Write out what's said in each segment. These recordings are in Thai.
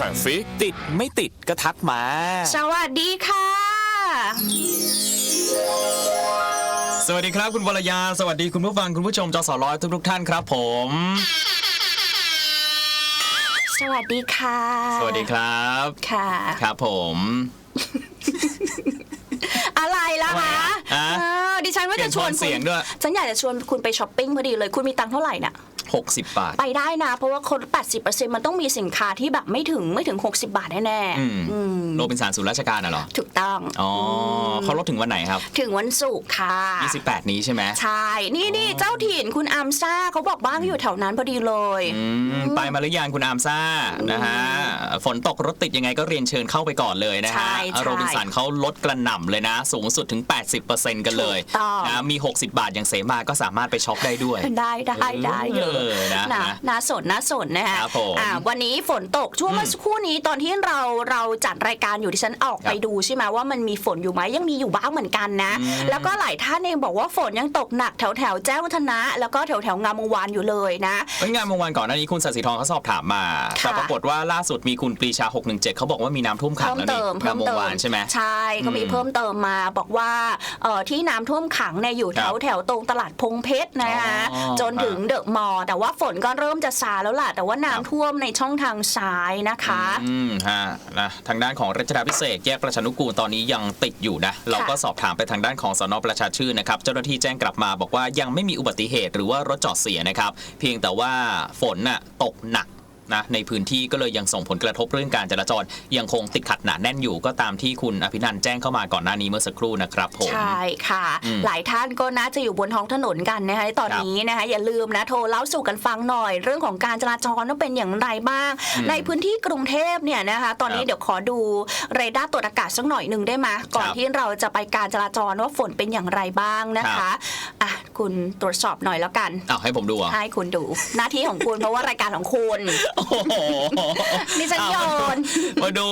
สั่งสิติดไม่ติดก็ทักมา สวัสดีค่ะ สวัสดีครับคุณวรยา สวัสดีคุณผู้ฟังคุณผู้ชมจสร้อยทุกทุกๆท่านครับผม สวัสดีค่ะสวัสดีครับ ค่ะ ครับผม อะไรล่ะคะฮะเออดิฉันว่าจะชวนเปลี่ยนโทนเสียงด้วย ฉันอยากจะชวนคุณไปช้อปปิ้งพอดีเลย คุณมีตังค์เท่าไหร่น่ะ 60 บาท ไปได้นะ เพราะว่าคน80%มันต้องมีสินค้าที่แบบไม่ถึงไม่ถึง 60 บาทแน่อืม ๆอืมโรบินสันศูนย์ราชการน่ะเหรอ ถูกต้องอ๋ออเขาลดถึงวันไหนครับถึงวันศุกร์ค่ะ28 นี้ใช่ไหมใช่ นี่นี่เจ้าถิ่นคุณอัมซ่าเขาบอกบ้านอยู่แถวนั้นพอดีเลย อืมไปมาหรือยังคุณอามซ่านะฮะฝนตกรถติดยังไงก็เรียนเชิญเข้าไปก่อนเลยนะใช่ฮะใช่โรบินสันเขาลดกระหน่ำเลยนะ สูงสุดถึง 80%กันเลยถูกต้อง นะมี 60 บาทอย่างเสมาก็สามารถไปช็อปได้ด้วย ได้ได้ได้เยอะเออนะนะนะน่าสนน่าสนนะฮะครับผมอ่าวันนี้ฝนตกช่วงเมื่อสักครู่นี้ตอนที่เราเราจัดรายการอยู่ที่ฉันออกไปครับดูใช่ไหมว่ามันมีฝนอยู่ไหมยังมีอยู่บ้างเหมือนกันนะอืมแล้วก็หลายท่านเองบอกว่าฝนยังตกหนักแถวแถวๆแจ้งวัฒนะ แล้วก็แถวแถวๆงามวงศ์วานอยู่เลยนะเอ้ยงานเมื่อวานก่อนหน้านี้คุณสัตย์สีทองเขาสอบถามมาค่ะแต่ปรากฏว่าล่าสุดมีคุณปรีชา 617เขาบอกว่ามีน้ำท่วมขังเพิ่มแล้วเตินี่มงาเพิ่นมเมื่เติอมวานใช่ไหมใช่ก็มีอืมเพิ่มเติมมาบอกว่าเอ่อที่น้ำท่วมขังเนี่ยอยู่แถวครับแถวตรงตลาดพงเพชรนะคะอ๋อจนถึงเดอะมอลล์แต่ว่าฝนก็เริ่มจะซาแล้วล่ะ แต่ว่าน้ำท่วมในช่องทางซ้ายนะคะ อืมฮะนะทางด้านของรัชดาพิเศษกแยกประชานุกูลตอนนี้ยังติดอยู่นะเราก็สอบถามไปทางด้านของสนประชาชื่นนะครับเจ้าหน้าที่แจ้งกลับมาบอกว่ายังไม่มีอุบัติเหตุหรือว่ารถจอดเสียนะครับ เพียงแต่ว่าฝนน่ะตกหนัก นะในพื้นที่ก็เลยยังส่งผลกระทบเรื่องการจราจรยังคงติดขัดหนาแน่นอยู่ก็ตามที่คุณอภินันท์แจ้งเข้ามาก่อนหน้านี้เมื่อสักครู่นะครับผม ใช่ค่ะ อืมหลายท่านก็น่าจะอยู่บนท้องถนนกันนะคะตอนครับนี้นะคะอย่าลืมนะโทรเล่าสู่กันฟังหน่อย เรื่องของการจราจรว่าเป็นอย่างไรบ้าง อืมในพื้นที่กรุงเทพเนี่ยนะคะ ตอนนี้ครับเดี๋ยวขอดูเรดาร์ตรวจอากาศสักหน่อยหนึ่งได้ไหมก่อนครับที่เราจะไปการจราจรว่าฝนเป็นอย่างไรบ้างนะครัคะบ อะคุณตรวจสอบหน่อยแล้วกัน อ้าวให้ผมดูเหรอะ ให้คุณดูหน้าที่ของคุณ เพราะว่ารายการของคุณ โอ้โหดิฉันโยนมาดู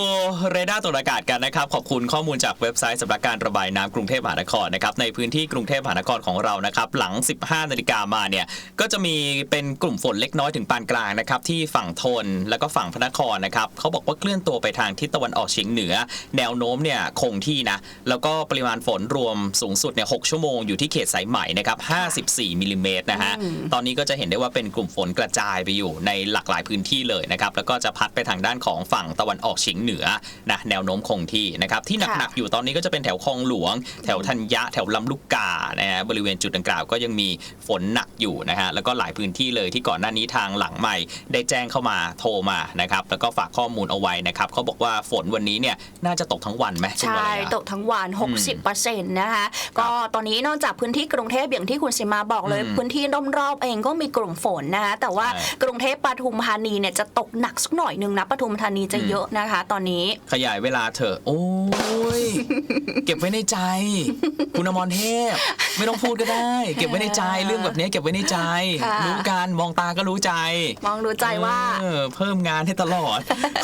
เรดาร์ตรวจอากาศกันนะครับ ขอบคุณข้อมูลจากเว็บไซต์สำนักการระบายน้ำกรุงเทพมหานครนะครับในพื้นที่กรุงเทพมหานครของเรานะครับ หลัง 15 นาฬิกามาเนี่ยก็จะมีเป็นกลุ่มฝนเล็กน้อยถึงปานกลางนะครับที่ฝั่งทนแล้วก็ฝั่งพระนครนะครับเขาบอกว่าเคลื่อนตัวไปทางทิศตะวันออกเฉียงเหนือ แนวโน้มเนี่ยคงที่นะแล้วก็ปริมาณฝนรวมสูงสุดเนี่ย6ชั่วโมงอยู่ที่เขตสายไหมนะครับ54มิลลิเมตรนะฮะตอนนี้ก็จะเห็นได้ว่าเป็นกลุ่มฝนกระจายไปอยู่ในหลากหลายพื้นที่เลยนะครับแล้วก็จะพัดไปทางด้านของฝั่งตะวันออกเฉียงเหนือนะแนวโน้มคงที่นะครับที่หนักๆอยู่ตอนนี้ก็จะเป็นแถวคลองหลวง แถวธัญญะแถวลำลูกกานะฮะบริเวณจุดดังกล่าวก็ยังมีฝนหนักอยู่นะฮะแล้วก็หลายพื้นที่เลยที่ก่อนหน้านี้ทางหลังใหม่ ได้แจ้งเข้ามาโทรมานะครับแล้วก็ฝากข้อมูลเอาไว้นะครับเขาบอกว่าฝนวันนี้เนี่ยน่าจะตกทั้งวันไหมคุณวใช่ รยา ตกทั้งวัน 60%นะคะ ก็ตอนนี้นอกจากพื้นที่กรุงเทพอย่างที่คุณสิมาบอกเลย อืมพื้นที่รอบๆเองก็มีกลุ่มฝนนะคะแต่ว่าใช่กรุงเทพปทุมธานีเนี่ยจะตกหนักสักหน่อยหนึงนะปทุมธานีจะอืมเยอะนะคะ ตอนนี้ ขยายเวลาเถอะ โอ้ย เก็บไว้ในใจ คุณอมรเทพ ไม่ต้องพูดก็ได้ เก็บไว้ในใจเรื่องแบบนี้เก็บไว้ในใจค่ะรู้กันมองตาก็รู้ใจ มองดูใจว่าเออเพิ่มงานให้ตลอด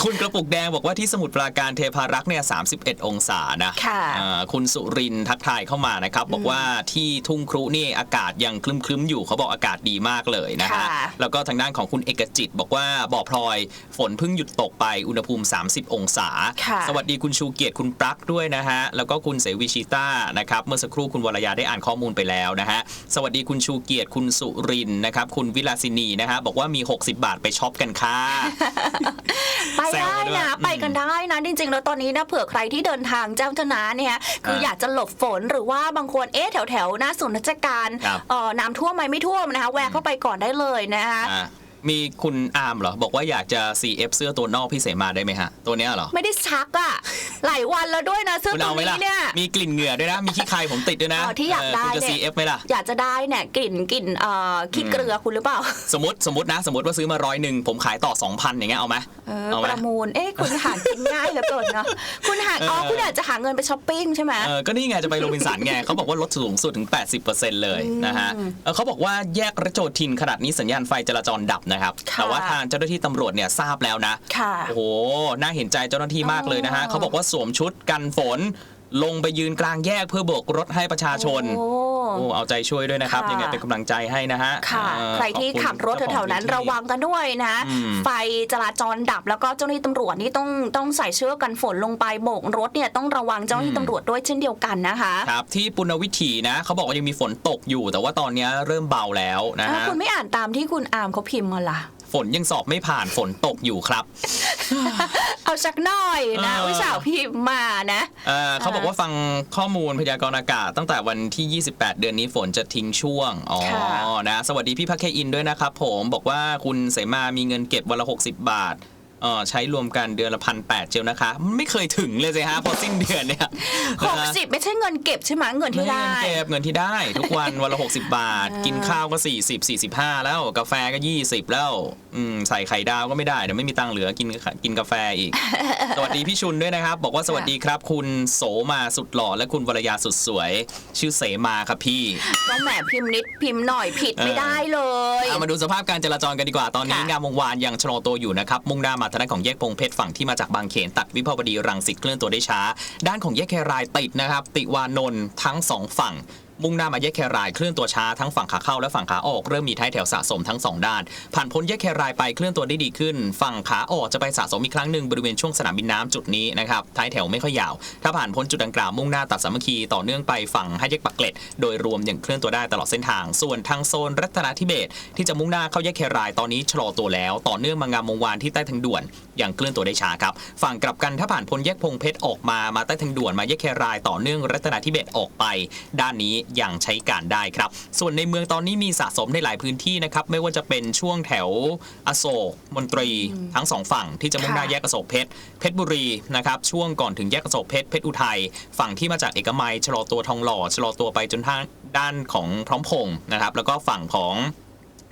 คุณกระปุกแดงบอกว่าที่สมุทรปราการเทพารักษ์เนี่ย31องศานะค่ะอ่าคุณสุรินทร์ทักทายเข้ามานะครับ บอกว่าที่ทุ่งครุนี่อากาศยังคลึ้มๆอยู่เขาบอกอากาศดีมากเลยนะฮะค่ะแล้วก็ทางด้านของคุณเอกจิตบอกว่าบ่อพลอย ฝนเพิ่งหยุดตกไป อุณหภูมิ 30 องศา ค่ะสวัสดีคุณชูเกียรติคุณปลั๊กด้วยนะฮะ แล้วก็คุณเสวิชิต้านะครับ เมื่อสักครู่คุณวรยาได้อ่านข้อมูลไปแล้วนะฮะ สวัสดีคุณชูเกียรติคุณสุรินทร์นะครับ คุณวิลาสินีนะฮะ บอกว่ามี 60 บาทไปช็อปกันค่ะ ไปแซวได้มาด้วยนะอืมไปกันได้นะ จริง ๆ แล้วตอนนี้นะเผื่อใครที่เดินทางเจ้าชนะเนี่ยคืออยากจะหลบฝนหรือว่าบางคนเอ๊ะแถวๆหน้าศูนย์ราชการครับ เอ่อน้ำท่วมไหมไม่ท่วมนะคะ แวะเข้าไปก่อนได้เลยนะคะ อะ มีคุณอาร์มเหรอ บอกว่าอยากจะ CF เสื้อตัวนอกพี่เสมาได้ไหมฮะ ตัวเนี้ยเหรอ ไม่ได้ซักอะหลายวันแล้วด้วยนะเสื้อคุณตัวเอาไหมนี้ล่ะเนี่ย มีกลิ่นเหงื่อด้วยนะ มีขี้ใครผมติดด้วยนะอ๋อที่อยากได้คุณจะ เนี่ย CF ไหมล่ะ อยากจะได้เนี่ยกลิ่นกลิ่นเอ่อขี้เกลือคุณหรือเปล่า สมมติสมมตินะ สมมติว่าซื้อมาร้อยหนึ่งผมขายต่อ 2,000 อย่างเงี้ยเอาไหม เออเอาไหมประมูล เอ๊ะคุณหากินง่ายเหลือเกินเนาะคุณหาอ๋อเออ คุณอยากจะหาเงินไปช้อปปิ้งใช่ไหม เออก็นี่ไงจะไปโรบินสันไง เขาบอกว่าลดสูงสุดถึง 80%เลยนะฮะเออเขาบอกว่าแยกระโจดทินขนาดนี้สัญญาณไฟจราจรดับนะครับ ค่ะแต่ว่าทางเจ้าหน้าที่ตำรวจเนี่ยทราบแล้วนะค่ะโอ้โหน่าเห็นใจเจ้าหน้าที่มากเลยนะฮะอ๋อ เขาบอกว่าสวมชุดกันฝน ลงไปยืนกลางแยกเพื่อโบกรถให้ประชาชนโอ้ โอ้เอาใจช่วยด้วยนะครับ ค่ะ ยังไงเป็นกำลังใจให้นะฮะค่ะ เอ่อใครที่ขอบณขับรถแถวๆนั้นเจ้าระของวังกันด้วยนะ อืม ไฟจราจรดับแล้วก็เจ้าหน้าที่ตำรวจนี่ต้องต้องใส่เชือกกันฝนลงไปโบกรถเนี่ยต้องระวังเจ้าหน้าที่ตำรวจด้วยเช่นเดียวกันนะคะ ครับที่ปุณณวิถีนะเขาบอกว่ายังมีฝนตกอยู่ แต่ว่าตอนนี้เริ่มเบาแล้วนะอ้าวฮะ คุณไม่อ่านตามที่คุณอาร์มเขาพิมพ์มาล่ะ ฝนยังสอบไม่ผ่านฝนตกอยู่ครับ เอาสักหน่อยนะเออวิสาวพิมพ์มานะ เอ่อเขาบอกว่าฟังข้อมูลพยากรณ์อากาศตั้งแต่วันที่ 28 เดือนนี้ฝนจะทิ้งช่วง อ๋อ ค่ะ นะ สวัสดีพี่พักเคอินด้วยนะครับผม บอกว่าคุณเสมามีเงินเก็บวันละ 60 บาทเอ่อใช้รวมกันเดือนละพันแปดเจลนะคะ ไม่เคยถึงเลยสิฮะพอสิ้นเดือนเนี่ยหกสิบไม่ใช่เงินเก็บใช่ไหมเงินไม่ที่ใช่ได้เงินเก็บเงินที่ได้ ทุกวันวันละ60บาทเออกินข้าวก็40 45แล้วกาแฟก็20แล้วอืมใส่ไข่ดาวก็ไม่ได้เดี๋ยวไม่มีตังค์เหลือกินกินกาแฟอีก สวัสดีพี่ชุนด้วยนะครับ บอกว่าสวัสดีครับ คุณโสมาสุดหล่อและคุณวรยาสุดสวย ชื่อเสมาครับพี่ก็แหมพิมพ์นิดพิมพ์หน่อยผิดไม่ได้เลยเอามาดูสภาพการจราจรกันดีกว่าตอนนี้ค่ะงามวงวานยังชะลอตัวอยู่นะครับมุ่งหน้ามาทางด้านของแยกพงเพชรฝั่งที่มาจากบางเขนตัดวิภาวดีรังสิตเคลื่อนตัวได้ช้า ด้านของแยกแครายติดนะครับ ติวานนท์ทั้งสองฝั่ง มุ่งหน้ามาแยกแครายเคลื่อนตัวช้าทั้งฝั่งขาเข้าและฝั่งขาออกเริ่มมีท้ายแถวสะสมทั้งสองด้าน ผ่านพ้นแยกแครายไปเคลื่อนตัวได้ดีขึ้น ฝั่งขาออกจะไปสะสมอีกครั้งหนึ่งบริเวณช่วงสนามบินน้ำจุดนี้นะครับท้ายแถวไม่ค่อยยาว ถ้าผ่านพ้นจุดดังกล่าวมุ่งหน้าตัดสามัคคีต่อเนื่องไปฝั่งให้แยกปักเกร็ดโดยรวมยังเคลื่อนตัวได้ตลอดเส้นทาง ส่วนทางโซนรัตนาธิเบศที่จะมุ่งหน้าเข้าแยกแครายตอนนี้ชะลอตัวแล้ว ต่อเนื่องมางามวงวานที่ใต้ทางด่วนอยังเคลื่อนตัวได้ช้าครับฝั่งกลับกันถ้าผ่านพ้นแยกพงเพชรออกมามาใต้ทางด่วนมาแยกแครายต่อเนื่องรัตนาธิเบศออกไป ด้านนี้ยังใช้การได้ครับ ส่วนในเมืองตอนนี้มีสะสมในหลายพื้นที่นะครับ ไม่ว่าจะเป็นช่วงแถวอโศกมนตรีทั้งสองฝั่งที่จะมุ่งหน้าค่ะแยกอโศกเพชรเพชรบุรีนะครับช่วงก่อนถึงแยกอโศกเพชรเพชรอุทัยฝั่งที่มาจากเอกมัยชะลอตัวทองหล่อชะลอตัวไปจนทางด้านของพร้อมพงษ์นะครับ แล้วก็ฝั่งของ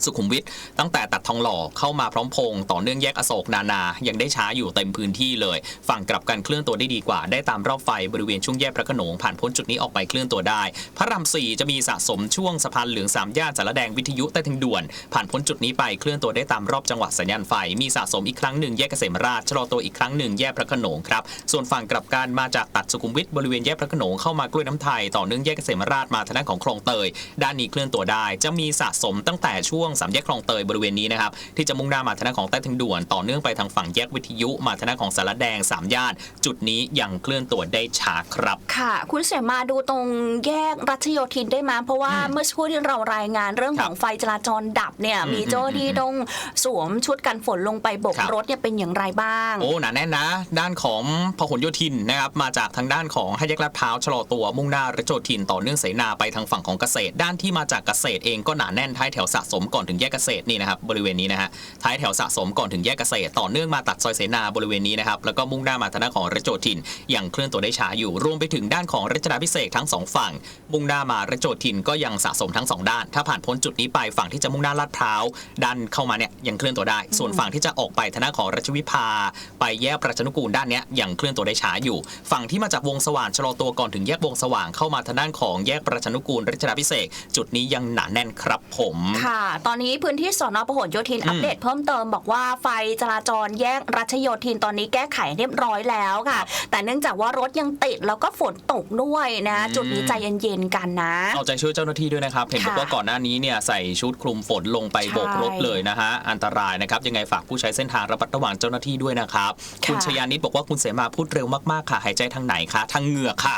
สุขุมวิทตั้งแต่ตัดทองหล่อเข้ามาพร้อมพงต่อเนื่องแยกอโศกนานา ยังได้ช้าอยู่เต็มพื้นที่เลย ฝั่งกลับกันเคลื่อนตัวได้ดีกว่า ได้ตามรอบไฟบริเวณช่วงแยกพระขนงผ่านพ้นจุดนี้ออกไปเคลื่อนตัวได้ พระรามสี่จะมีสะสมช่วงสะพานเหลืองสามย่านสารแดงวิทยุใต้ทางด่วน ผ่านพ้นจุดนี้ไปเคลื่อนตัวได้ตามรอบจังหวัดสัญญาณไฟ มีสะสมอีกครั้งหนึ่งแยกเกษมราชชะลอตัวอีกครั้งหนึ่งแยกพระขนงครับ ส่วนฝั่งกลับกันมาจากตัดสุขุมวิทบริเวณแยกพระขนงเข้ามากล้วยน้ำไทยต่อเนื่องแยกเกษมราชมาทางด้านของคลองเตย ด้านนี้เคลื่อนตัวได้ จะมีสะสมตั้งแต่ช่วงสามแยกคลองเตยบริเวณนี้นะครับที่จะมุ่งหน้ามาทางด้านของใต้ทางด่วน ต่อเนื่องไปทางฝั่งแยกวิทยุ มาทางด้านของสารแดงสามย่านจุดนี้ยังเคลื่อนตัวได้ช้าครับ ค่ะ คุณเสมาดูตรงแยกรัชโยธินได้ไหมเพราะว่าเมื่อสักครู่ที่เรารายงานเรื่องของไฟจราจรดับเนี่ยอืมมีเจ้าหน้าที่ต้องสวมชุดกันฝนลงไปโบกครับรถเนี่ยเป็นอย่างไรบ้าง โอ้หนาแน่นนะ ด้านของพหลโยธินนะครับมาจากทางด้านของให้แยกลาดพร้าวชะลอตัวมุ่งหน้าระโจธินต่อเนื่องเสนาไปทางฝั่งของเกษตร ด้านที่มาจากเกษตรเองก็หนาแน่นท้ายแถวสะสมก่อนถึงแยกเกษตรนี่นะครับบริเวณนี้นะฮะท้ายแถวสะสมก่อนถึงแยกเกษตร ต่อเนื่องมาตัดซอยเสนาบริเวณนี้นะครับแล้วก็มุ่งหน้ามาทางด้านของระโจธินยังเคลื่อนตัวได้ช้าอยู่รวมไปถึงด้านของรัชดาพิเศษทั้งสองฝั่ง มุ่งหน้ามาระโจธินก็ยังสะสมทั้งสองด้าน ถ้าผ่านพ้นจุดนี้ไปฝั่งที่จะมุ่งหน้าลาดพร้าวด้านเข้ามาเนี่ยยังเคลื่อนตัวได้ ส่วนฝั่งที่จะออกไปทางด้านของรัชวิภา ไปแยกประชานุกูลด้านเนี้ยยังเคลื่อนตัวได้ช้าอยู่ ฝั่งที่มาจากวงสว่างชะลอตัวก่อนถึงแยกวงสว่างเข้ามาทางด้านของแยกประชานุกูลรัชดาพิเศษจุดนี้ยังหนาแน่นครับผมค่ะตอนนี้พื้นที่สอนอพหลโยธินอืมอัปเดตเพิ่มเติมบอกว่าไฟจราจรแยกรัชโยธินตอนนี้แก้ไขเรียบร้อยแล้วค่ะ แต่เนื่องจากว่ารถยังติดแล้วก็ฝนตกด้วยนะอืมจุดนี้ใจเย็นๆกันนะ เอาใจช่วยเจ้าหน้าที่ด้วยนะครับ เห็นบอกค่ะว่าก่อนหน้านี้เนี่ยใส่ชุดคลุมฝนลงไปใช่โบกรถเลยนะฮะ อันตรายนะครับ ยังไงฝากผู้ใช้เส้นทางระมัดระวังเจ้าหน้าที่ด้วยนะครับค่ะคุณชยานิดบอกว่าคุณเสมาพูดเร็วมากๆค่ะ หายใจทางไหนคะ ทางเหงือกค่ะ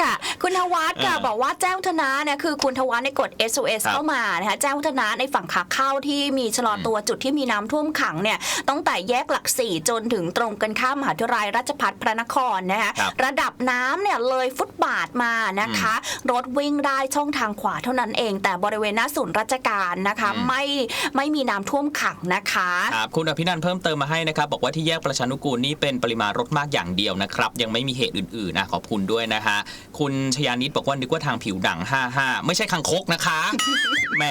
ค่ะ คุณทวัฒน์ค่ะเออบอกว่าแจ้งวัฒนะเนี่ยคือคุณทวัฒน์ในยกด SOS ครับเข้ามานะคะแจ้งวัฒนะในฝั่งขาเข้าที่มีชะลอตัวจุดที่มีน้ำท่วมขังเนี่ยตั้งแต่แยกหลักสี่จนถึงตรงกันข้ามมหาวิทยาลัยราชภัฏพระนครนะคะครับระดับน้ำเนี่ยเลยฟุตบาทมานะคะ รถวิ่งได้ช่องทางขวาเท่านั้นเอง แต่บริเวณหน้าศูนย์ราชการนะคะอืมไม่ไม่มีน้ำท่วมขังนะคะครับคุณอภินันท์เพิ่มเติมมาให้นะครับบอกว่าที่แยกประชานุกูลนี่เป็นปริมาณรถมากอย่างเดียวนะครับยังไม่มีเหตุอื่นอื่นนะขอบคุณด้วยนะฮะคุณชยานิดบอกว่านึกว่าทางผิวหนัง 55 ไม่ใช่คังคกนะคะ แหม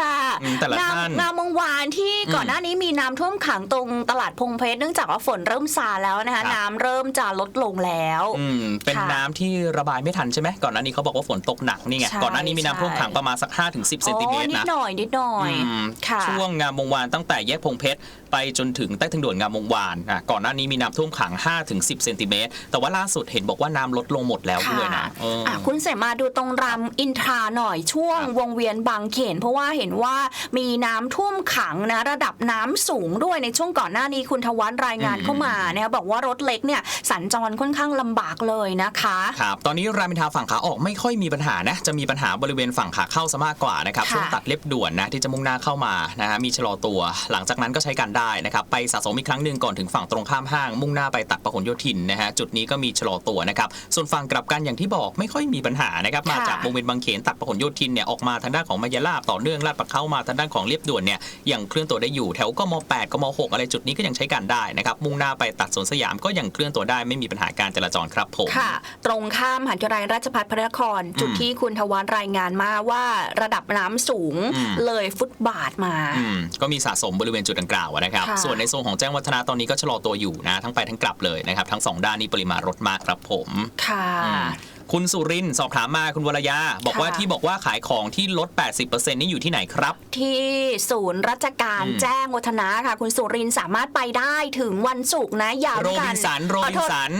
ค่ะอืมแต่ละงามท่านงามวงวานที่ก่อนหน้านี้มีน้ำท่วมขังตรงตลาดพงเพชรเนื่องจากว่าฝนเริ่มซาแล้วนะคะครับน้ำเริ่มจะลดลงแล้วอืมเป็นค่ะน้ำที่ระบายไม่ทันใช่ไหมก่อนหน้านี้เขาบอกว่าฝนตกหนักนี่ไงใช่ก่อนหน้านี้มีน้ำท่วมขังประมาณสัก5-10เซนติเมตรอ๋อนิดนะหน่อยนิดหน่อยอืมค่ะช่วงงามวงวานตั้งแต่แยกพงเพชร ไปจนถึงใต้ทางด่วนงามวงวานอะก่อนหน้านี้มีน้ำท่วมขัง 5-10เซนติเมตรแต่ว่าล่าสุดเห็นบอกว่าน้ำลดลงหมดแล้วด้วยนะเออออะคุณเสมาดูตรงรำอินทราหน่อยช่วงครับวงเวียนบางเขน เพราะว่าเห็นว่ามีน้ำท่วมขังนะระดับน้ำสูงด้วยในช่วงก่อนหน้านี้คุณทวัฒน์รายงานเข้ามาเนี่ยบอกว่ารถเล็กเนี่ยสัญจรค่อนข้างลำบากเลยนะคะ ครับตอนนี้รามอินทราฝั่งขาออกไม่ค่อยมีปัญหานะจะมีปัญหาบริเวณฝั่งขาเข้าซะมากกว่านะครับค่ะ ช่วงตัดเล็บด่วนนะที่จะมุ่งหน้าเข้ามานะฮะมีชะลอตัว หลังจากนั้นก็ใช้การได้นะครับไปสะสมอีกครั้งหนึ่งก่อนถึงฝั่งตรงข้ามห้างมุ่งหน้าไปตัดประหลโยธินนะฮะจุดนี้ก็มีชะลอตัวนะครับส่วนฝั่งกลับกันอย่างที่บอกไม่ค่อยมีปัญหานะครับมาค่ะจากวงเวียนบางเขนตัดประหลโยธินเนี่ยออกมาทางด้านของมายาลาบต่อเนื่องลาดประเข้ามาทางด้านของเลียบด่วนเนี่ยยังเคลื่อนตัวได้อยู่แถวกม 8 กม 6 อะไรจุดนี้ก็ยังใช้การได้นะครับมุ่งหน้าไปตัดสวนสยามก็ยังเคลื่อนตัวได้ไม่มีปัญหาการจราจรครับผมค่ะ ตรงข้ามมหันทรายราชพัฒพระนคร จุดที่คุณทวัฒน์รายงานมาว่าระดับน้ำสูงอืมเลยฟุตบาทมาอืมก็มีสะสมบริเวณจุดดังกล่าวอะนะครับ ค่ะ ส่วนในโซนของแจ้งวัฒนะตอนนี้ก็ชะลอตัวอยู่นะ ทั้งไปทั้งกลับเลยนะครับ ทั้งสองด้านนี้ปริมาณรถมากครับผม ค่ะ อืมคุณสุรินทร์สอบถามมาคุณวรยา บอกว่าค่ะ ที่บอกว่าขายของที่ลด 80%นี่อยู่ที่ไหนครับ ที่ศูนย์ราชการอืม แจ้งวัฒนะค่ะ คุณสุรินทร์สามารถไปได้ถึงวันศุกร์นะยาวโรกับินสันโรบินสัน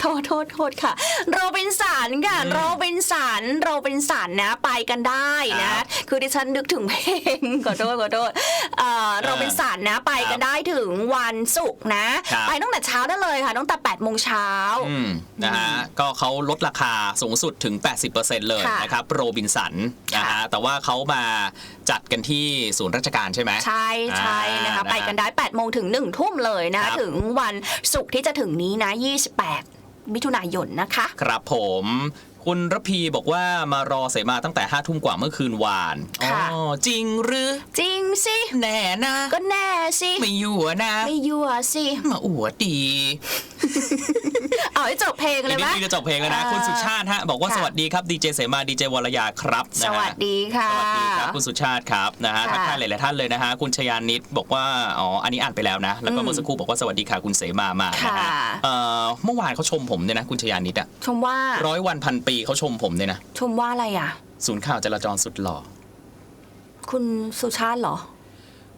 โทษโทษโทษค่ะ โรบินสันค่ะอืมโรบินสัน โรบินสันนะ ไปกันได้ครันะบคือดิฉันนึกถึงเพลงขอโทษขอโทษเอ่อโรบินสันนะ ไปกันได้ถึงวันศุกร์นะครับไปตั้งแต่เช้าได้เลยค่ะ ตั้งแต่8โมงเช้าอืมนะฮะ ก็เขาลดราคาสูงสุดถึง 80%เลยค่ะนะครับ โรบินสันนะฮะค่ะแต่ว่าเขามาจัดกันที่ศูนย์ราชการใช่ไหม ใช่ใช่นะคะอ่าไปกันได้8โมงถึง1ทุ่มเลยนะครัคะบถึงวันศุกร์ที่จะถึงนี้นะ 28 มิถุนายนนะคะ ครับผม คุณระพีบอกว่ามารอเสมาตั้งแต่ห้าทุ่มกว่าเมื่อคืนวานค่ะอ๋อจริงหรือ จริงสิ แน่นะ ก็แน่สิไม่อยู่อะนะ ไม่ยั่วสิ มาอวดดีเอาให้จบเพลงเลยอีกไหมนิดนึงจะจบเพลงแล้วนะอ่าคุณสุชาติฮะ บอกว่าค่ะ สวัสดีครับดีเจเสมาดีเจวรยาครับสนะฮะ วัสดีค่ะ สวัสดีครับคุณสุชาติครับนะฮะค่ะทักทายหลายๆท่านเลยนะฮะคุณชยานิดบอกว่าอ๋ออันนี้อ่านไปแล้วนะ แล้วก็อืมเมื่อสักครู่บอกว่าสวัสดีค่ะคุณเสมามานะค่ะฮะเอ่อเมื่อวานเขาชมผมเนี่ยนะคุณชยานิดอะชมว่า ร้อยวันพันปีเขาชมผมเนี่ยนะ ชมว่าอะไรอะ ศูนย์ข่าวจราจรสุดหล่อ คุณสุชาติเหรอ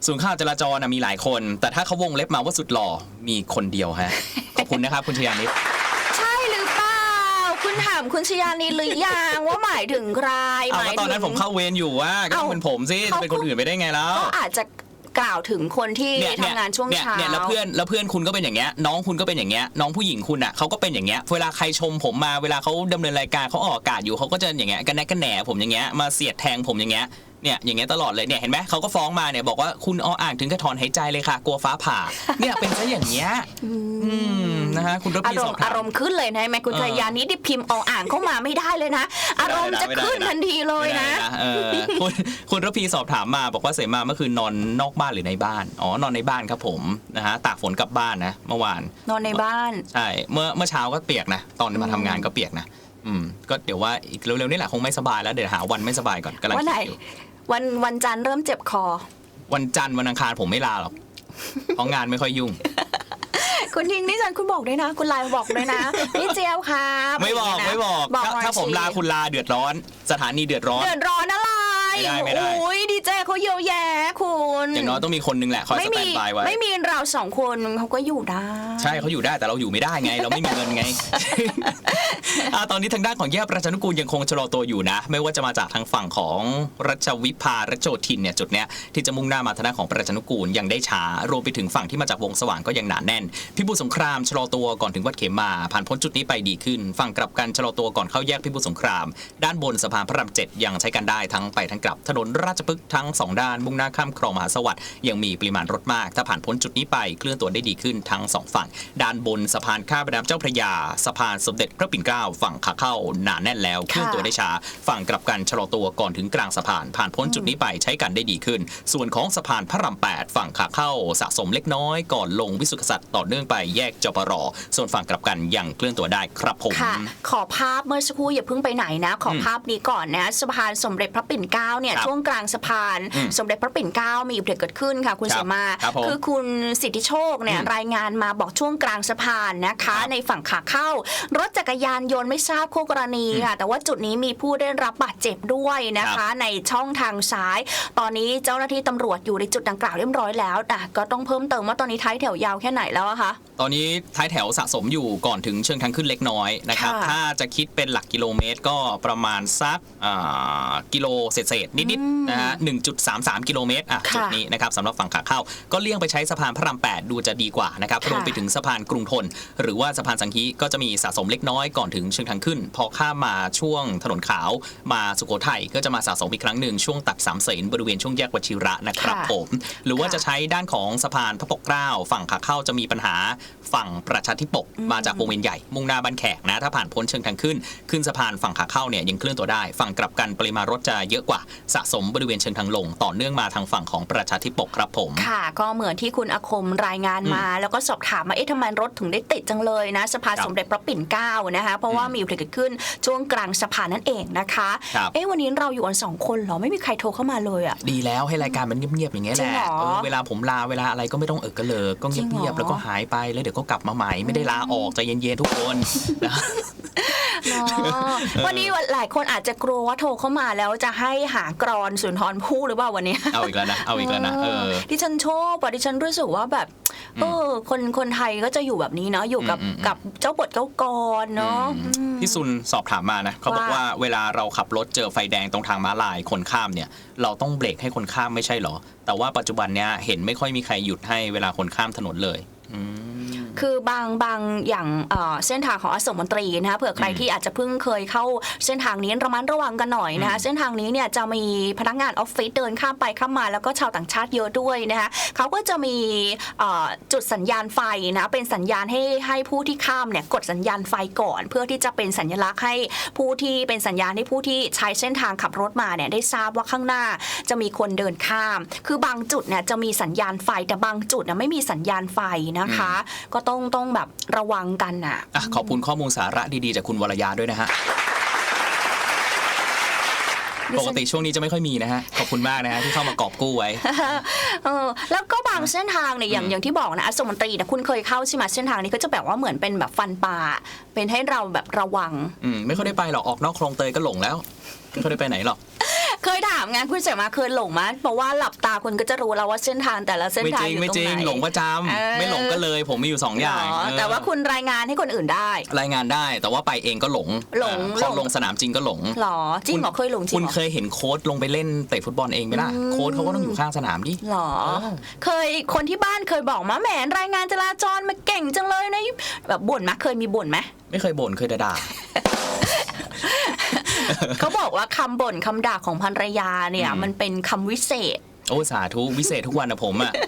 ศูนย์ข่าวจราจรนะมีหลายคน แต่ถ้าเขาวงเล็บมาว่าสุดหล่อมีคนเดียวฮะ ขอบคุณนะครับคุณชยานิดใช่หรือเปล่า คุณถามคุณชยานีหรือยังว่าหมายถึงใครหเอามายก็ตอนนั้นถึง ผมเข้าเวรอยู่ว่าก็ต้องเอ้า เป็นผมสิเขาจะเป็นคนอื่นไปได้ไงแล้ว ก็อาจจะ กล่าวถึงคนที่เนี่ยทำงานช่วงเนี่ยเช้า เนี่ยแล้วเพื่อนแล้วเพื่อนคุณก็เป็นอย่างเงี้ยน้องคุณก็เป็นอย่างเงี้ยน้องผู้หญิงคุณอะเขาก็เป็นอย่างเงี้ยเวลาใครชมผมมาเวลาเขาดำเนินรายการเขาออกอากาศอยู่เขาก็จะอย่างเงี้ยกันแนกกันแหนผมอย่างเงี้ยมาเสียดแทงผมอย่างเงี้ยเนี่ยอย่างเงี้ยตลอดเลยเนี่ยเห็นไหมเขาก็ฟ้องมาเนี่ยบอกว่าคุณออ่างถึงกระถอนหายใจเลยค่ะ กลัวฟ้าผ่า เนี่ยเป็นซะอย่างเงี้ยอืม นะฮะคุณรอาพีรสมอบณ์ถาอามรมณ์ขึ้นเลยนะแม่คุณเออชยานีที่พิมพ์เอาอ่างเข้ามาไม่ได้เลยนะ อารมณ์จะไม่ได้นะขึ้นทันทีเลยนะ ไม่ได้เออคุณคุณระพีสอบถามมาบอกว่าเสมาเมื่อคืนนอนนอกบ้านหรือในบ้าน อ๋อนอนในบ้านครับผมนะฮะตากฝนกลับบ้านนะเมื่อวาน นอนในบ้าน ใช่ เมื่อเมื่อเช้าก็เปียกนะ ตอนมาทำงานก็เปียกนะ อืม ก็เดี๋ยวว่าอีกเร็วๆนี่แหละคงไม่สบายแล้วเดี๋ยวหาวันไม่สบายก่อนกำลังวันไหน คิดอยู่วันวันจันทร์เริ่มเจ็บคอ วันจันทร์วันอังคารผมไม่ลาหรอก เพราะงานไม่ค่อยยุ่ง คุณทิงนี่จันคุณบอกด้วยนะ คุณไลน์มาบอกด้วยนะนี่เจียวครับไม่บอกะรย่างไม่เงี้ยบอกนะบอกถ้าหน่อยถ้าผมสิลาคุณลาเดือดร้อน สถานีเดือดร้อน เดือดร้อนอะไร ไม่ได้ไม่ได้ โอ้ยดีเจเขาเยอะแยะคุณอย่างน้อยต้องมีคนนึงแหละคอยไม่สแตมีนบายไว้ ไม่มีเราสองคนเขาก็อยู่ได้ ใช่เขาอยู่ได้แต่เราอยู่ไม่ได้ไง เราไม่มีเงินไงอ่าตอนนี้ทางด้านของแยกประชานุกูลยังคงชะลอตัวอยู่นะ ไม่ว่าจะมาจากทางฝั่งของรัชวิภารัชโจทินเนี่ยจุดเนี้ยที่จะมุ่งหน้ามาทางด้านของประชานุกูลยังได้ช้ารวมไปถึงฝั่งที่มาจากวงสว่างก็ยังหนาแน่น พิบูลสงครามชะลอตัวก่อนถึงวัดเขมาผ่านพ้นจุดนี้ไปดีขึ้น ฝั่งกลับกันชะลอตัวก่อนเข้าแยกพิบูลสงคราม ด้านบนสะพานพระรามเจ็ดยังใช้กันได้ทั้งไปทั้งกลับถนนราชพฤกษ์ทั้งงสองด้าน มุ่งหน้าข้ามคลองมหาสวัสดิ์ยังมีปริมาณรถมาก ถ้าผ่านพ้นจุดนี้ไปเคลื่อนตัวได้ดีขึ้นทั้งสองฝั่ง ด้านบนสะพานข้ามแม่น้ำเจ้าพระยา สะพานสมเด็จพระปิ่นเกล้าฝั่งขาเข้าหนาแน่นแล้วเคลื่อนตัวได้ช้า ฝั่งกลับกันชะลอตัวก่อนถึงกลางสะพาน ผ่านพ้นจุดนี้ไปใช้กันได้ดีขึ้น ส่วนของสะพานพระรามแปดฝั่งขาเข้าสะสมเล็กน้อย ก่อนลงวิสุทธิกษัตริย์ต่อเนื่องไปแยกจปรส่วนฝั่งกลับกันยังเคลื่อนตัวได้ครับผมค่ะขอภาพเมื่อสักครู่อย่าเพิ่งไปไหนนะ ขอภาพนี้ก่อนนะสะพานสมเด็จพระปิ่นเกล้าเนี่ยครับช่วงกลางสะพานอืมสมเด็จพระปิ่นเกล้ามีอุบัติเหตุเกิดขึ้นค่ะ คุณครัเสบมาครับผมคือคุณสิทธิโชคเนี่ยอืมรายงานมาบอกช่วงกลางสะพานนะคะครับในฝั่งขาเข้า รถจักรยานยนต์ไม่ทราบคู่กรณีค่ะ แต่ว่าจุดนี้มีผู้ได้รับบาดเจ็บด้วยนะครัคะบในช่องทางซ้าย ตอนนี้เจ้าหน้าที่ตำรวจอยู่ในจุดดังกล่าวเรียบร้อยแล้วอะก็ต้องเพิ่มเติมว่าตอนนี้ท้ายแถวยาวแค่ไหนแล้วอะคะตอนนี้ท้ายแถวสะสมอยู่ก่อนถึงเชิงทางขึ้นเล็กน้อยนะครับค่ะถ้าจะคิดเป็นหลักกิโลเมตรก็ประมาณสักอ่ากิโลเศษๆนิดๆนะฮะ1.33 กิโลเมตรอะค่ะจุดนี้นะครับสำหรับฝั่งขาเข้า ก็เลี่ยงไปใช้สะพานพระราม 8 ดูจะดีกว่านะครับค่ะรวมไปถึงสะพานกรุงทน หรือว่าสะพานสังฮีก็จะมีสะสมเล็กน้อยก่อนถึงเชิงทางขึ้น พอข้ามมาช่วงถนนขาวมาสุโขทัยก็จะมาสะสมอีกครั้งหนึ่งช่วงตัดสามเสนบริเวณช่วงแยกวชิระนะครับค่ะผม หรือว่าค่ะจะใช้ด้านของสะพานพระปกเกล้าฝั่งขาเข้าจะมีปัญหาฝั่งประชาธิปกมาจากวงเวียนใหญ่ มุ่งหน้าบ้านแขกนะถ้าผ่านพ้นเชิงทางขึ้น ขึ้นสะพานฝั่งขาเข้าเนี่ยยังเคลื่อนตัวได้ ฝั่งกลับกันปริมาณรถจะเยอะกว่าสะสมบริเวณเชิงทางลง ต่อเนื่องมาทางฝั่งของประชาธิปกครับผม ค่ะ ก็เหมือนที่คุณอาคมรายงานมา แล้วก็สอบถามมาเอ๊ะทำไมรถถึงได้ติดจังเลยนะสะพานครับสมเด็จพระปิ่นเกล้านะคะเพราะว่ามีอุบัติเหตุเกิดขึ้นช่วงกลางสะพานนั่นเองนะคะครับเอ๊ะวันนี้เราอยู่กันสองคนเหรอไม่มีใครโทรเข้ามาเลยอะดีแล้วให้รายการมันเงียบๆอย่างเงี้ยแหจริงละเหรอเออเวลาผมลาเวลาอะไรก็ไม่ต้องเอิกกระเลิกก็จริงเหรอเงียบๆแล้วก็หายไปแล้วเดี๋ยวก็กลับมาใหม่ไม่ได้ลาออกใจเย็นๆทุกคนนะเนาะ วันนี้หลายคนอาจจะกลัวว่าโทรเข้ามาแล้วจะให้หากรอนสุนทรภู่หรือเปล่าวันนี้ เอาอีกแล้วนะ เอาอีกแล้วนะเออดิฉันชอบอะดิฉันรู้สึกว่าแบบเออคนคนไทยก็จะอยู่แบบนี้เนาะอยู่กับอืมอืมกับเจ้าบทเจ้ากรเนาะอืมอืมพี่ซุนสอบถามมานะเขาบอกว่าว่าเวลาเราขับรถเจอไฟแดงตรงทางม้าลายคนข้ามเนี่ย เราต้องเบรกให้คนข้ามไม่ใช่เหรอ แต่ว่าปัจจุบันเนี้ยเห็นไม่ค่อยมีใครหยุดให้เวลาคนข้ามถนนเลยอืม คือบางบางอย่างเอ่อเส้นทางของอโศกมนตรีนะคะเผื่อใครอืมที่อาจจะเพิ่งเคยเข้าเส้นทางนี้ระมัดระวังกันหน่อยนะคะอืมเส้นทางนี้เนี่ยจะมีพนักงานออฟฟิศเดินข้ามไปข้ามมาแล้วก็ชาวต่างชาติเยอะด้วยนะคะเขาก็จะมีเอ่อจุดสัญญาณไฟนะเป็นสัญญาณให้ให้ผู้ที่ข้ามเนี่ยกดสัญญาณไฟก่อน เพื่อที่จะเป็นสัญลักษณ์ให้ผู้ที่เป็นสัญญาณให้ผู้ที่ใช้เส้นทางขับรถมาเนี่ยได้ทราบว่าข้างหน้าจะมีคนเดินข้าม คือบางจุดเนี่ยจะมีสัญญาณไฟแต่บางจุดเนี่ยไม่มีสัญญาณไฟนะคะ ก็ต้องต้องแบบระวังกันน่ะ อะขอบคุณข้อมูลสาระดีๆ จากคุณวรยาด้วยนะฮะ ดิปฉักนติช่วงนี้จะไม่ค่อยมีนะฮะ ขอบคุณมากนะฮะที่เข้ามากอบกู้ไว้ เออแล้วก็บางเส้นทางเนี่ยอย่างอืมอย่างที่บอกนะอโศกมนตรีนะคุณเคยเข้าใช่ไหมเส้นทางนี้ก็จะแบบว่าเหมือนเป็นแบบฟันปลาเป็นให้เราแบบระวัง อืมไม่ค่อยได้ไปหรอก ออกนอกคลองเตยก็หลงแล้ว ไม่ค่อยได้ไปไหนหรอก เคยถามงานคุณเสมาเคยหลงมั้ยเพราะว่าหลับตาคุณก็จะรู้แล้วว่าเส้นทางแต่ละเส้นไม่ทาจงริงอยู่ไม่ตรงจริไหงนหลงประจเออำไม่หลงก็เลยผมมีอยู่สองอย่างหรเออแต่ว่าคุณรายงานให้คนอื่นได้ รายงานได้ แต่ว่าไปเองก็หลงหลงอ่าพอหลง ลงสนามจริงก็หลง หรอจริงเหรอเคยหลงจริคุงณเหรอ เคยเห็นโค้ดลงไปเล่นเตะฟุตบอลเองไหมล่ะอืม โค้ดเขาก็ต้องอยู่ข้างสนามดิ หรอ เออ เคยคนที่บ้านเคยบอกมาแหมรายงานจราจรมาเก่งจังเลยนะแบบบ่นไหมเคยมีบ่นไหมไม่เคยบ่นเคยด่า เขาบอกว่าคำบ่นคำด่าของภรรยาเนี่ยอืมมันเป็นคำวิเศษ โอ้สาธุวิเศษทุกวันนะผมอะดิ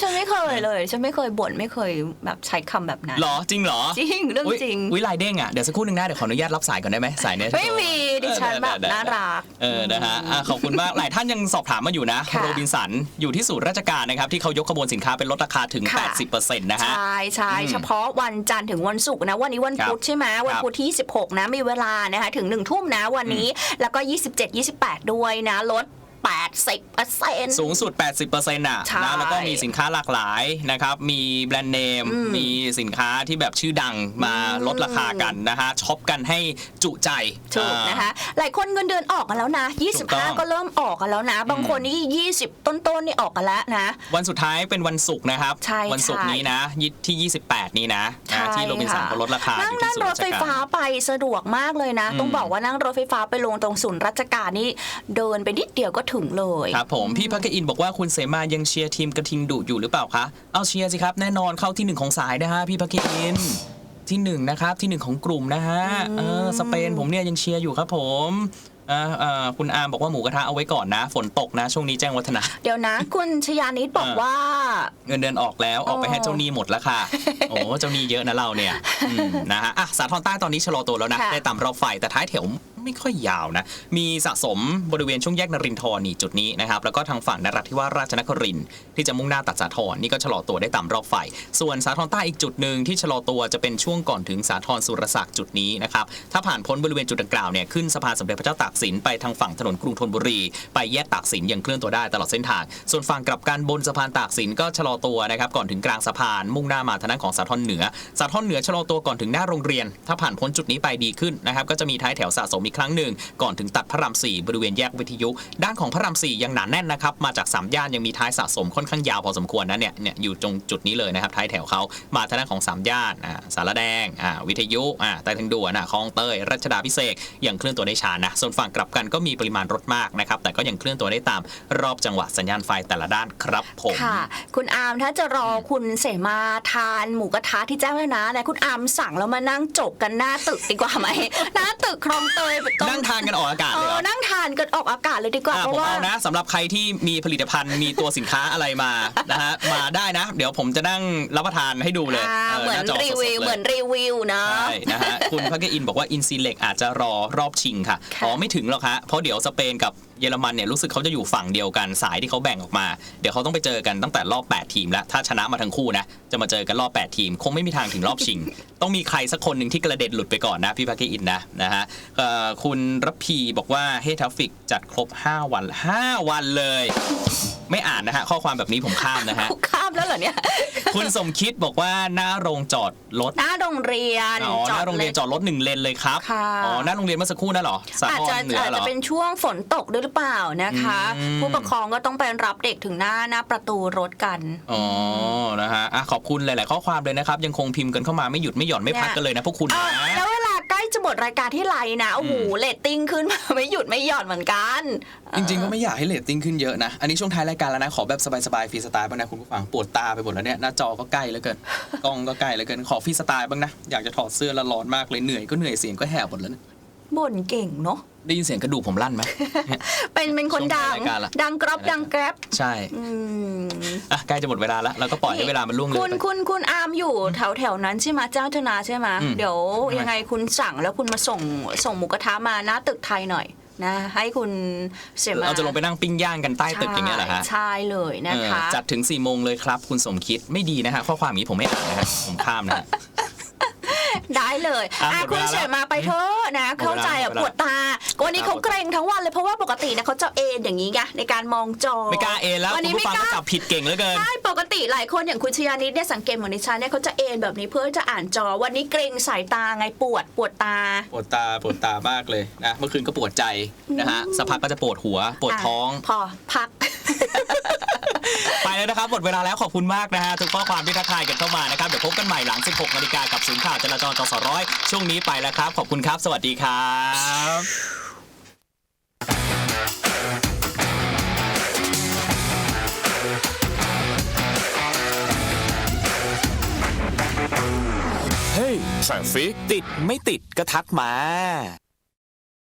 ฉันไม่เคยเลย ฉันไม่เคยบ่นไม่เคยแบบใช้คำแบบนั้น หรอจริงเหรอจริงเรื่องอุ๊ยจริง วิไลเด้งอะเดี๋ยวสักครู่หนึ่งนะเดี๋ยวขออนุญาตรับสายก่อนได้ไหมสายเนี้ย ไม่มีดิฉันแบบได้ได้น่ารัก เออ นะฮะอะขอบคุณมาก หลายท่านยังสอบถามมาอยู่นะ ค่ะ โรบินสัน อยู่ที่ศูนย์ราชการนะครับ ที่เขายกขบวนสินค้าเป็นลดราคาถึง ค่ะ 80%นะฮะ ใช่ใช่อืมเฉพาะวันจันทร์ถึงวันศุกร์นะ วันนี้วันครับพุธใช่ไหมวันครับพุธที่ 16 นะ มีเวลานะคะถึง 1 ทุ่มนะวันนี้ แล้วก็ 27 28 ด้วยนะ ลด 80เปอร์เซ็นต์ สูงสุด 80%น่ะใช่นะแล้วก็มีสินค้าหลากหลายนะครับ มีแบรนด์เนม อืมมีสินค้าที่แบบชื่อดังมาลดราคากันนะฮะช็อปกันให้จุใจถูกนะคะหลายคนเงินเดือนออกกันแล้วนะ ถูกต้อง25 ก็เริ่มออกกันแล้วนะ บางคนนี่20 ต้นๆนี่ออกกันแล้วนะ วันสุดท้ายเป็นวันศุกร์นะครับ ใช่วันศุกร์ใช่ นี้นะยิที่ 28 นี้นะใช่นะ ที่โรบินสันค่ะเขาลดราคาอนั่งยู่นั่ที่งศูนรย์ถราชไฟการฟ้าไปสะดวกมากเลยนะ อืมต้องบอกว่านั่งรถไฟฟ้าไปลงตรงศูนย์ราชการนี่เดินไปนิดเดียวก็ถึงเลยครับผมพี่พักกอินบอกว่าคุณเสมายังเชียร์ทีมกระทิงดุอยู่หรือเปล่าคะเอาเชียร์สิครับแน่นอนเข้าที่หนึ่งของสายนะฮะพี่พักกอินที่หนึ่งนะครับที่หนึ่งของกลุ่มนะฮะเออสเปนผมเนี่ยยังเชียร์อยู่ครับผมเอ่อเอ่อคุณอาร์มบอกว่าหมูกระทะเอาไว้ก่อนนะ ฝนตกนะ ช่วงนี้แจ้งวัฒนะ เดี๋ยวนะ คุณชยานิดบอกอ่าว่า เงินเดือนออกแล้วออกไปให้เจ้าหนี้หมดแล้วค่ะ โอ้เจ้าหนี้เยอะนะเราเนี่ยอืมนะฮะอะสาทรใต้ตอนนี้ชะลอตัวแล้วนะค่ะได้ตามรอบไฟแต่ท้ายแถวไม่ค่อยยาวนะ มีสะสมบริเวณช่วงแยกนรินทร์นี่จุดนี้นะครับแล้วก็ทางฝั่งนราธิวาสราชนครินทร์ที่จะมุ่งหน้าตัดสาทรนี่ก็ชะลอตัวได้ตามรอบไฟส่วนสาทรใต้อีกจุดหนึ่งที่ชะลอตัวจะเป็นช่วงก่อนถึงสาทรสุรศักดิ์จุดนี้นะครับถ้าผ่านพ้นบริเวณจุดดังกล่าวเนี่ยขึ้นสะพานสมเด็จพระเจ้าตากสินไปทางฝั่งถนนกรุงธนบุรี ไปแยกตากสินยังเคลื่อนตัวได้ตลอดเส้นทาง ส่วนฝั่งกลับกันบนสะพานตากสินก็ชะลอตัวนะครับก่อนถึงกลางสะพานมุ่งหน้ามาทางด้านของสาทรเหนือ สาทรเหนือชะลอตัวก่อนถึงหน้าโรงเรียน ถ้าผ่านพ้นจุดนี้ไปดีขึ้นนะครับก็จะมีท้ายแถวสะสมอีกครั้งหนึ่ง ก่อนถึงตัดพระรามสี่บริเวณแยกวิทยุ ด้านของพระรามสี่ยังหนาแน่นนะครับ มาจากสามย่านยังมีท้ายสะสมค่อนข้างยาวพอสมควรนะเนี่ยเนี่ยอยู่ตรงจุดนี้เลยนะครับท้ายแถวเขามาทางด้านของสามย่านอ่าสารแดงอ่าวิทยุอ่าใต้ทางด่วนอะคลองเตยรัชดาพิเศษยังเคลื่อนตัวได้ช้านะส่วนฝั่งกลับกันก็มีปริมาณรถมากนะครับแต่ก็ยังเคลื่อนตัวได้ตามรอบจังหวะสัญญาณไฟแต่ละด้านครับผมค่ะ คุณอาร์มถ้าจะรอคุณเสมาทานหมูกระทะที่แจ้งวัฒนะนะคุณอาร์มสั่งแล้วมานั่งจบกันหน้าตึกดีกว่าไหมหน้าตึกคลองเตยตรงนั่งทานกันออกอากาศเอเลยเหรออนั่งทานกันออกอากาศเลยดีกว่าอะเพผมราะว่า เอานะสำหรับใครที่มีผลิตภัณฑ์มีตัวสินค้าอะไรมา นะฮะมาได้นะ เดี๋ยวผมจะนั่งรับประทานให้ดูเลยอ่าเออเหมือนหาจอรีสดๆวิวลยเหมือนรีวิวนะ ใช่นะฮะคุณพักเกอินบอกว่าอินซีเล็กอาจจะรอรอบชิงค่ะค่ะ อ๋อไม่ถึงหรอกฮะเพราะเดี๋ยวสเปนกับ เยอรมันเนี่ยรู้สึกเขาจะอยู่ฝั่งเดียวกันสายที่เขาแบ่งออกมา เดี๋ยวเขาต้องไปเจอกันตั้งแต่รอบ 8 ทีมแล้ว ถ้าชนะมาทั้งคู่นะ จะมาเจอกันรอบ 8 ทีม คงไม่มีทางถึงรอบชิง ต้องมีใครสักคนหนึ่งที่กระเด็นหลุดไปก่อนนะ พี่พักเกอินนะนะฮะเอ่อคุณรับพีบอกว่าเฮทัฟฟิกจัดครบ 5 วัน 5 วันเลย ไม่อ่านนะฮะข้อความแบบนี้ผมข้ามนะฮะคุกข้ามแล้วเหรอเนี่ย คุณสมคิดบอกว่าหน้าโรงจอดรถหน้าโรงเรียนอ๋อหน้าโรงเรียนจอดรถหนึ่งเลนเลยครับค่ะ อ๋อหน้าโรงเรียนเมื่อสักครู่นั่นเหรอสาอาจทจะรเหนืออาจเหรจะอ เป็นช่วงฝนตกด้วยหรือเปล่านะคะ อืม ผู้ปกครองก็ต้องไปรับเด็กถึงหน้าหน้าประตูรถกัน อ๋อนะฮะอะขอบคุณหลาย ๆ ข้อความเลยนะครับ ยังคงพิมพ์กันเข้ามาไม่หยุดไม่หย่อนไม่พักกันเลยนะพวกคุณเอนะอแล้วเว ลาใกล้จะหมดรายการที่ไลน์นะโอ้โหอืมเรตติ้งขึ้นมาไม่หยุดไม่หย่อนเหมือนกัน จริงๆก็ไม่อยากให้เรตติ้งขึ้นเยอะนะ อันนี้ช่วงท้ายรายการแล้วนะ ขอแบบสบายๆฟรีสไตล์บ้างนะคุณผู้ฟังปวดตาไปหมดแล้วเนี่ยหน้าจอก็ใกล้แล้วเกินกล้องก็ใกล้แล้วเกินขอฟรีสไตล์บ้างนะอยากจะถอดเสื้อแล้วร้อนมากเลยเหนื่อยก็เหนื่อยเสียงก็แหบหมดแล้วนะ บ่นเก่งเนาะได้ยินเสียงกระดูกผมลั่นไหม เป็นเป็นคนช่วงดัท้างยรายการละ ดังกรอบดังแกร็บใช่อืมอะใกล้จะหมดเวลาแล้วเราก็ปล่อยให้เวลามันล่วงเลยคุณไป คุณคุณอาร์มอยู่แถวแถวนั้นใช่ไหมเจ้าธนาใช่ไหมอืม เดี๋ยวทำไมยังไงคุณสั่งแล้วคุณมาส่งส่งหมูกระทะมาหน้าตึกไทยหน่อยนะ ให้คุณเสมาเราจะลงไปนั่งปิ้งย่างกันใต้ตึกอย่างเงี้ยเหรอฮะ ใช่เลยนะคะ เออจัดถึง4ี่โมงเลยครับ คุณสมคิดไม่ดีนะฮะข้อความอย่างนี้ผมไม่อ่านนะฮะผมข้ามนะฮะ ได้เลยอะอะหมดคุเวณลาเฉยมาไปเถอะนะ หมดเวลาเข้าใจอะหมดเวลาปวดตาวันนี้เขาเกรงทั้งวันเลยเพราะว่าปกติเนี่ยเขาจะเอนอย่างนี้ไงในการมองจอไม่กล้าเอนแล้ววันคุณนี้ผู้ไม่ฟังกก็ล้า จับผิดเก่งเหลือเกิน ใช่ปกติหลายคนอย่างคุณชยานิดเนี่ยสังเกตเหมือนดิฉันเนี่ยเขาจะเอนแบบนี้เพื่อจะอ่านจอวันนี้เกรงสายตาไงปวดปวดตา ปวดตาปวดตามากเลยนะเมื่อคืนก็ปวดใจนะฮะสักพักก็จะปวดหัว ปวดท้องะพอพัก ไปแล้วนะครับหมดเวลาแล้วขอบคุณมากนะฮะทุกข้อความที่ทักทายกันเข้ามานะครับเดี๋ยวพบกันใหม่หลัง 16นาฬิกากับศูนย์ข่าวจราจรจสร้อยช่วงนี้ไปแล้วครับ ขอบคุณครับ สวัสดีครับเฮ้ยทราฟิกติดไม่ติดก็ทักมา